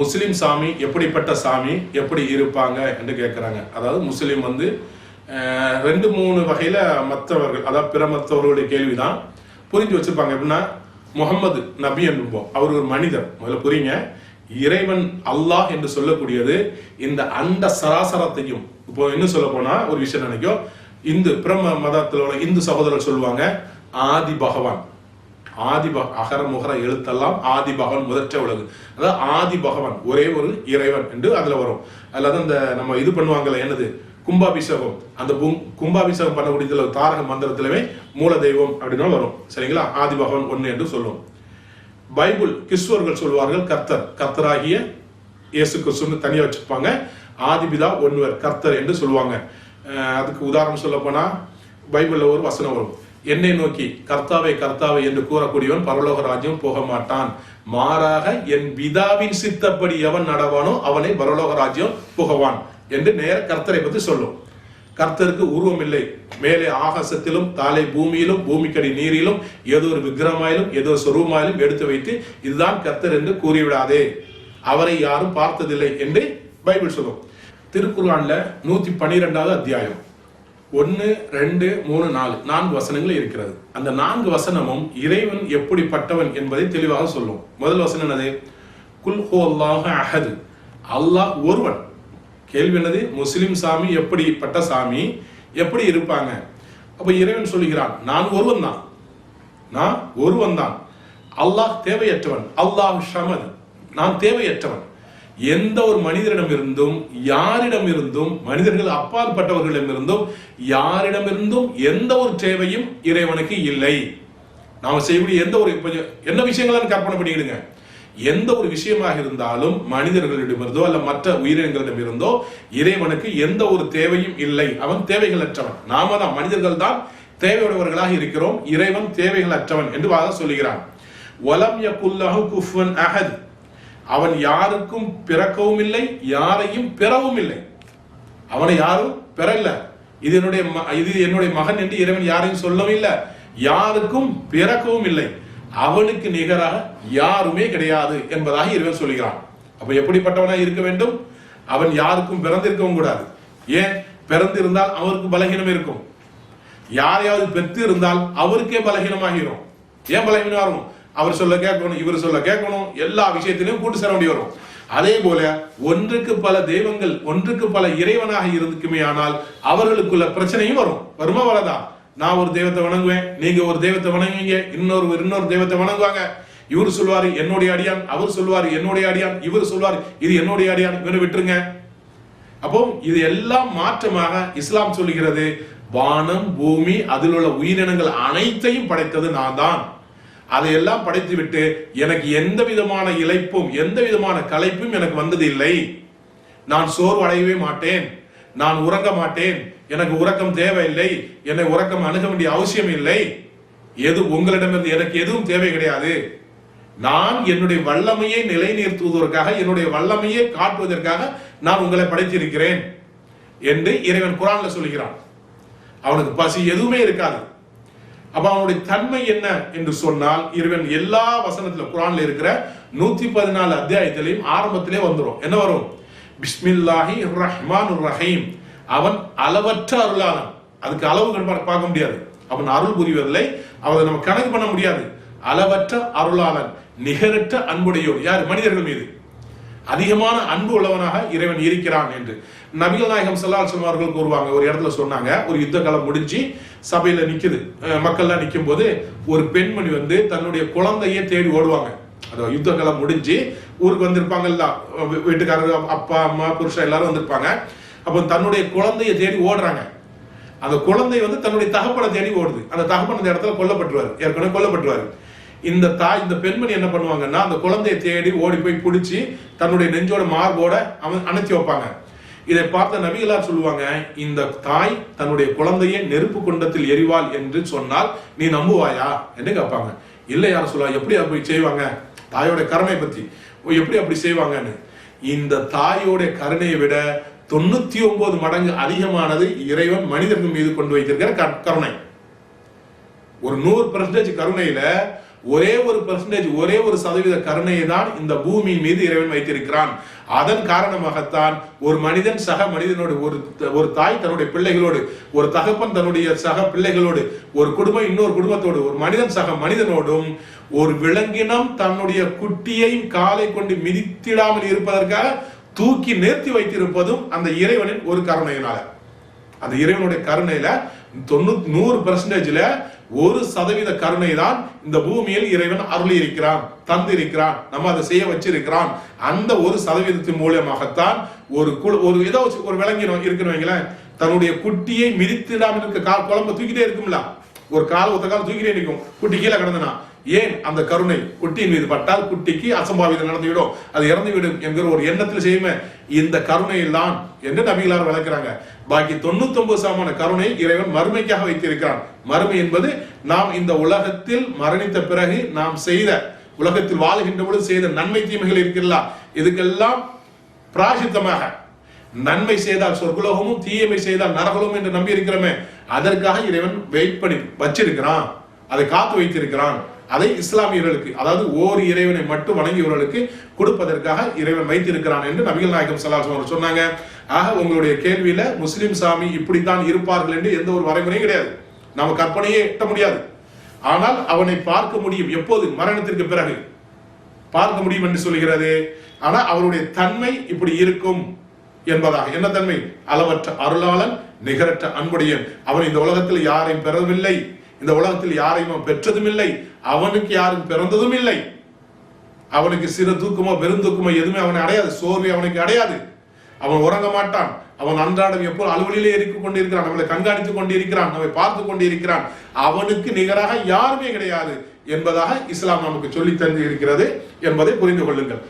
முஸ்லீம் சாமி எப்படிப்பட்ட சாமி எப்படி இருப்பாங்க என்று கேட்குறாங்க அதாவது முஸ்லீம் வந்து ரெண்டு மூணு வகையில் மற்றவர்கள் அதாவது பிற மற்றவர்களுடைய கேள்வி தான் புரிஞ்சு வச்சுருப்பாங்க. எப்படின்னா முகம்மது நபி என்போம். அவர் ஒரு மனிதர். முதல்ல புரியுங்க. இறைவன் அல்லாஹ் என்று சொல்லக்கூடியது இந்த அண்ட சராசரத்தையும் இப்போ இன்னும் சொல்ல போனால் ஒரு விஷயம் நினைக்கும். இந்து பிரம மதத்தில் உள்ள இந்து சகோதரர் சொல்லுவாங்க ஆதி பகவான். ஆதி அகர முகர எழுத்தெல்லாம் ஆதிபகவான் முதற்ற உலகு. அதாவது ஆதிபகவான் ஒரே ஒரு இறைவன் என்று அதுல வரும். அல்லது அந்த இந்த நம்ம இது பண்ணுவாங்கல்ல என்னது? கும்பாபிஷேகம். அந்த கும்பாபிஷேகம் பண்ணக்கூடியதுல தாரக மந்திரத்திலுமே மூல தெய்வம் அப்படின்னாலும் வரும். சரிங்களா? ஆதி பகவான் ஒன்று என்று சொல்லும். பைபிள் கிறிஸ்துவர்கள் சொல்வார்கள் கர்த்தர் கர்த்தராகிய இயேசு கிறிஸ்துன்னு தனியாக வச்சிருப்பாங்க. ஆதிபிதா ஒன்வர் கர்த்தர் என்று சொல்லுவாங்க. அஹ் அதுக்கு உதாரணம் சொல்ல போனா பைபிள்ல ஒரு வசனம் வரும். என்னை நோக்கி கர்த்தாவை கர்த்தாவை என்று கூறக்கூடியவன் பரலோக ராஜ்யம் போக மாட்டான். மாறாக என் பிதாவின் சித்தப்படி எவன் நடவானோ அவனை பரலோக ராஜ்யம் புகவான் என்று நேர கர்த்தரை பற்றி சொல்லும். கர்த்தருக்கு உருவம் இல்லை மேலே ஆகாசத்திலும் தாலை பூமியிலும் பூமிக்கடி நீரிலும் ஏதோ ஒரு விக்கிரமாயிலும் ஏதோ ஒரு சொருவமாயிலும் எடுத்து வைத்து இதுதான் கர்த்தர் என்று கூறிவிடாதே. அவரை யாரும் பார்த்ததில்லை என்று பைபிள் சொல்லும். திருக்குறான்ல நூத்தி பன்னிரெண்டாவது அத்தியாயம். ஒன்று ரெண்டு மூணு நாலு. நான்கு வசனங்கள் இருக்கிறது. அந்த நான்கு வசனமும் இறைவன் எப்படிப்பட்டவன் என்பதை தெளிவாக சொல்லும். முதல் வசனம் என்னது? குல் ஹோ அஹது. அல்லாஹ் ஒருவன். கேள்வி என்னது? முஸ்லிம் சாமி எப்படிப்பட்ட சாமி? எப்படி இருப்பாங்க? அப்போ இறைவன் சொல்லுகிறான் நான் ஒருவன் தான். நான் ஒருவன் தான். அல்லாஹ் தேவையற்றவன். அல்லாஹ் ஷமது. நான் தேவையற்றவன். எந்த ஒரு மனிதரிடம் இருந்தும் யாரிடம் இருந்தும் மனிதர்கள் அப்பாற்பட்டவர்களிடம் இருந்தும் யாரிடமிருந்தும் எந்த ஒரு தேவையும் இறைவனுக்கு இல்லை. நாம செய்யக்கூடிய எந்த ஒரு என்ன விஷயங்களான்னு கற்பனை பண்ணிக்கிடுங்க. எந்த ஒரு விஷயமாக இருந்தாலும் மனிதர்களிடமிருந்தோ அல்ல மற்ற உயிரினங்களிடம் இருந்தோ இறைவனுக்கு எந்த ஒரு தேவையும் இல்லை. அவன் தேவைகளற்றவன். நாம தான் மனிதர்கள் தான் தேவையுடையவர்களாக இருக்கிறோம். இறைவன் தேவைகளற்றவன் என்று சொல்லுகிறான். வலம் யகுல்லஹு குஃபுவன் அஹத். அவன் யாருக்கும் பிறக்கவும் இல்லை யாரையும் பெறவும் இல்லை. அவனை யாரும் பெறல. இது என்னுடைய ம- இது என்னுடைய மகன் என்று இறைவன் யாரையும் சொல்லவும் இல்லை. யாருக்கும் பிறக்கவும் இல்லை. அவனுக்கு நிகராக யாருமே கிடையாது என்பதாக இறைவன் சொல்கிறான். அப்ப எப்படிப்பட்டவனாக இருக்க வேண்டும்? அவன் யாருக்கும் பிறந்திருக்கவும் கூடாது. ஏன்? பிறந்திருந்தால் அவருக்கு பலகீனம் இருக்கும். யாரையாவது பெற்று இருந்தால் அவருக்கே பலகீனமாகிறோம். ஏன் பலகீனம் இருக்கும் அவர் சொல்ல கேட்கணும் இவர் சொல்ல கேட்கணும் எல்லா விஷயத்திலையும் கூட்டு சேர வேண்டி வரும். அதே போல ஒன்றுக்கு பல தெய்வங்கள் ஒன்றுக்கு பல இறைவனாக இருக்குமே ஆனால் அவர்களுக்குள்ள பிரச்சனையும் வரும். வருமா வரதா? நான் ஒரு தெய்வத்தை வணங்குவேன் நீங்க ஒரு தெய்வத்தை வணங்குவீங்க இன்னொரு இன்னொரு தெய்வத்தை வணங்குவாங்க. இவர் சொல்வாரு என்னுடைய அடியான். அவர் சொல்வாரு என்னுடைய அடியான். இவர் சொல்வாரு இது என்னுடைய அடியான். இவரை விட்டுருங்க. அப்போ இது எல்லாம் மாற்றமாக இஸ்லாம் சொல்லுகிறது வானம் பூமி அதில் உள்ள உயிரினங்கள் அனைத்தையும் படைத்தது நான் தான் அதையெல்லாம் படைத்து விட்டு எனக்கு எந்த விதமான இழைப்பும் எந்த விதமான களைப்பும் எனக்கு வந்தது இல்லை நான் சோர்வடையவே மாட்டேன். நான் உறங்க மாட்டேன். எனக்கு உறக்கம் தேவையில்லை. என்னை உறக்கம் அணுக வேண்டிய அவசியம் இல்லை. எது உங்களிடமிருந்து எனக்கு எதுவும் தேவை கிடையாது. நான் என்னுடைய வல்லமையை நிலைநிறுத்துவதற்காக என்னுடைய வல்லமையை காட்டுவதற்காக நான் உங்களை படைத்திருக்கிறேன் என்று இறைவன் குரான்ல சொல்கிறான். அவனுக்கு பசி எதுவுமே இருக்காது. அப்ப அவனுடைய தன்மை என்ன என்று சொன்னால் இறைவன் எல்லா வசனத்துல குரான்ல இருக்கிற நூத்தி பதினாலு அத்தியாயத்திலையும் ஆரம்பத்திலே வந்துடும் என்ன வரும்? பிஸ்மில்லாஹி ரஹ்மான் ரஹீம். அவன் அளவற்ற அருளாளன். அதுக்கு அளவு பார்க்க முடியாது. அவன் அருள் புரிவதில்லை. அவனை நம்ம கணக்கு பண்ண முடியாது. அளவற்ற அருளாளன் நிகரற்ற அன்புடையோர். யார்? மனிதர்கள் மீது. அதிகமான அன்பு உள்ளவனாக இறைவன் இருக்கிறான் என்று. நபிகள் நாயகம் செல்லால் அலைஹி அவர்கள் கூறுவாங்க ஒரு இடத்துல சொன்னாங்க ஒரு யுத்த காலம் முடிஞ்சு சபையில நிக்குது. மக்கள்லாம் நிற்கும் போது ஒரு பெண்மணி வந்து தன்னுடைய குழந்தையே தேடி ஓடுவாங்க. அதாவது யுத்த காலம் முடிஞ்சு ஊருக்கு வந்திருப்பாங்கல்ல வீட்டுக்காரர் அப்பா அம்மா புருஷன் எல்லாரும் வந்திருப்பாங்க. அப்போ தன்னுடைய குழந்தையை தேடி ஓடுறாங்க. அந்த குழந்தை வந்து தன்னுடைய தகப்பனை தேடி ஓடுது. அந்த தகப்பன் அந்த இடத்துல கொல்லப்பட்டுருவார். ஏற்கனவே கொல்லப்பட்டுருவார். இந்த தாய் இந்த பெண்மணி என்ன பண்ணுவாங்கன்னா அந்த குழந்தையை தேடி ஓடி போய் பிடிச்சி தன்னுடைய நெஞ்சோட மார்போட அவன் அணைச்சி வைப்பாங்க. இதை பார்த்த நபிகளார் சொல்லுவாங்க இந்த தாய் தன்னுடைய குழந்தையை நெருப்பு குண்டத்தில் எரிவாள் என்று சொன்னால் நீ நம்புவாயா? என்று கேட்பாங்க. இல்லை யாரும் சொல்லுவா எப்படி அப்படி செய்வாங்க? தாயோட கருணை பத்தி. ஓ, எப்படி அப்படி செய்வாங்கன்னு? இந்த தாயோட கருணையை விட தொண்ணூத்தி ஒன்பது மடங்கு அதிகமானது இறைவன் மனிதர்கள் மீது கொண்டு வைத்திருக்கிற க- கருணை. ஒரு நூறு பெர்சன்டேஜ் கருணையில ஒரே ஒரு பெர்சன்டேஜ் ஒரே ஒரு சதவீத கருணையை தான் இந்த பூமியின் மீது இறைவன் வைத்திருக்கிறான். அதன் காரணமாகத்தான் ஒரு மனிதன் சக மனிதனோடு ஒரு ஒரு தாய் தன்னுடைய பிள்ளைகளோடு ஒரு தகப்பன் தன்னுடைய சக பிள்ளைகளோடு ஒரு குடும்பம் இன்னொரு குடும்பத்தோடு ஒரு மனிதன் சக மனிதனோடும் ஒரு விலங்கினம் தன்னுடைய குட்டியையும் காலை கொண்டு மிதித்திடாமல் இருப்பதற்காக தூக்கி நிறுத்தி வைத்திருப்பதும் அந்த இறைவனின் ஒரு கருணையினால. அந்த இறைவனுடைய கருணையில தொண்ணூத்தி நூறு பெர்சன்டேஜ்ல ஒரு சதவீத கருணை தான் இந்த பூமியில் இறைவன் அருளி இருக்கிறான் தந்து இருக்கிறான் நம்ம அதை செய்ய வச்சிருக்கிறான். அந்த ஒரு சதவீதத்தின் மூலியமாகத்தான் ஒரு குழு ஒரு ஏதோ ஒரு விளங்கினோம் இருக்குன்னு வைங்களேன் தன்னுடைய குட்டியை மிதித்திடாமல் இருக்க கால் குழம்பு தூக்கிட்டே இருக்கும்ல. ஒரு கால் ஒத்த கால் தூக்கிட்டே நிற்கும். குட்டி கீழே கிடந்தனா ஏன் அந்த கருணை குட்டியின் மீது பட்டால் குட்டிக்கு அசம்பாவிதம் நடந்துவிடும்? அது இறந்துவிடும் என்கிற ஒரு எண்ணத்தில் செய்யுமே. இந்த கருணையில் தான் என்று நபிகளார் விளக்குறாங்க. பாக்கி தொண்ணூத்தி ஒன்பது கருணை இறைவன் மறுமைக்காக வைத்திருக்கிறான். மறுமை என்பது நாம் இந்த உலகத்தில் மரணித்த பிறகு நாம் செய்த உலகத்தில் வாழ்கின்ற பொழுது செய்த நன்மை தீமைகள் இருக்கிறதா? இதுக்கெல்லாம் பிராசித்தமாக நன்மை செய்தால் சொர்க்குலோகமும் தீயமை செய்தால் நரகலோகம் என்று நம்பி இருக்கிறோமே அதற்காக இறைவன் வெயிட் பண்ணி வச்சிருக்கிறான். அதை காத்து வைத்திருக்கிறான். அதை இஸ்லாமியர்களுக்கு அதாவது ஓர் இறைவனை மட்டும் வணங்கியவர்களுக்கு கொடுப்பதற்காக இறைவன் வைத்திருக்கிறான் என்று நபிகள் நாயகம் சல்லாஸ் அவர் சொன்னாங்க. ஆக உங்களுடைய கேள்வியில முஸ்லிம் சாமி இப்படித்தான் இருப்பார்கள் என்று எந்த ஒரு வரைமுறையும் கிடையாது. நம்ம கற்பனையே எட்ட முடியாது. ஆனால் அவனை பார்க்க முடியும் எப்போது? மரணத்திற்கு பிறகு. பார்க்க முடியும் என்று சொல்கிறது ஆனால் அவருடைய தன்மை இப்படி இருக்கும் என்பதாக. என்ன தன்மை? அளவற்ற அருளாளன் நிகரற்ற அன்புடையன். அவன் இந்த உலகத்தில் யாரையும் பெறவில்லை. இந்த உலகத்தில் யாரையும் அவன் பெற்றதும் இல்லை அவனுக்கு யாரும் பிறந்ததும் இல்லை அவனுக்கு சிறு தூக்கமோ பெருந்தூக்கமோ எதுவுமே அவனை அடையாது. சோர்வை அவனுக்கு அடையாது. அவன் உறங்க மாட்டான். அவன் அன்றாடம் எப்போ அலுவலிலே இருக்க கொண்டிருக்கிறான். நம்மளை கண்காணித்துக் கொண்டிருக்கிறான். நம்மை பார்த்து கொண்டிருக்கிறான். அவனுக்கு நிகராக யாருமே கிடையாது என்பதாக இஸ்லாம் நமக்கு சொல்லி தந்து இருக்கிறது என்பதை புரிந்து கொள்ளுங்கள்.